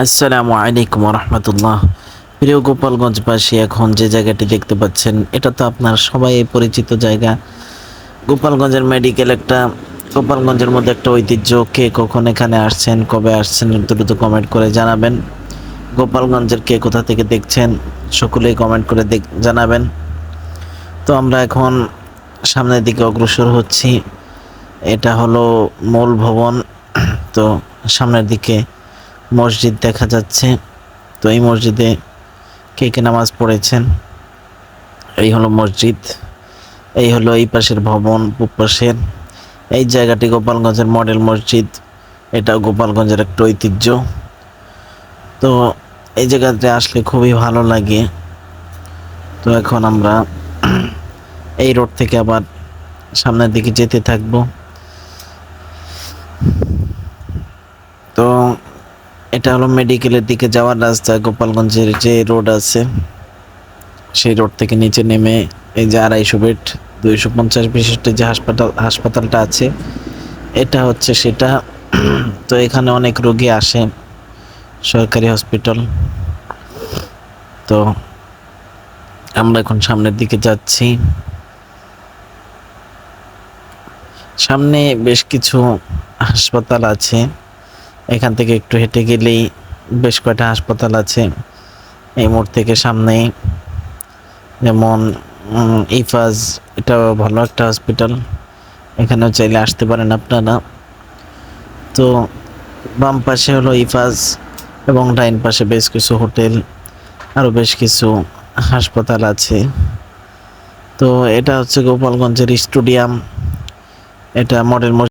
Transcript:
আসসালামু আলাইকুম রহমতুল্লাহ প্রিয় গোপালগঞ্জবাসী, এখন যে জায়গাটি দেখতে পাচ্ছেন, এটা তো আপনার সবাই পরিচিত জায়গা। গোপালগঞ্জের মেডিকেল একটা, গোপালগঞ্জের মধ্যে একটা ঐতিহ্য, কে কখন এখানে আসছেন, কবে আসছেন, দ্রুত কমেন্ট করে জানাবেন। গোপালগঞ্জের কে কোথা থেকে দেখছেন, সকলেই কমেন্ট করে জানাবেন। তো আমরা এখন সামনের দিকে অগ্রসর হচ্ছি। এটা হলো মূল ভবন। তো সামনের দিকে মসজিদ দেখা যাচ্ছে। তো এই মসজিদে কে কে নামাজ পড়েছেন? এই হলো মসজিদ। এই হলো এই পাশের ভবন পাশের। এই জায়গাটি গোপালগঞ্জের মডেল মসজিদ। এটা গোপালগঞ্জের একটা ঐতিহ্য। তো এই জায়গাতে আসলে খুবই ভালো লাগে। তো এখন আমরা এই রোড থেকে আবার সামনের দিকে যেতে থাকব। তো এটা হলো মেডিকেলের দিকে যাওয়ার রাস্তা। গোপালগঞ্জের যে রোড আছে, সেই রোড থেকে নিচে নেমে এই যে আড়াইশো বেড দুইশো পঞ্চাশ বিশিষ্ট যে হাসপাতাল, হাসপাতালটা আছে, এটা হচ্ছে সেটা। তো এখানে অনেক রোগী আসে, সরকারি হসপিটাল তো আমরা এখন সামনের দিকে যাচ্ছি। সামনে বেশ কিছু হাসপাতাল আছে। এখান থেকে একটু হেঁটে গেলেই বেশ কয়টা হাসপাতাল আছে। এই মোড় থেকে সামনেই যেমন ইফাজ এটা ভালো একটা হসপিটাল এখানেও চাইলে আসতে পারেন আপনারা। তো বাম পাশে হলো ইফাজ এবং ডাইন পাশে বেশ কিছু হোটেল, আরও বেশ কিছু হাসপাতাল আছে। তো এটা হচ্ছে গোপালগঞ্জের স্টেডিয়াম। এটা মডেল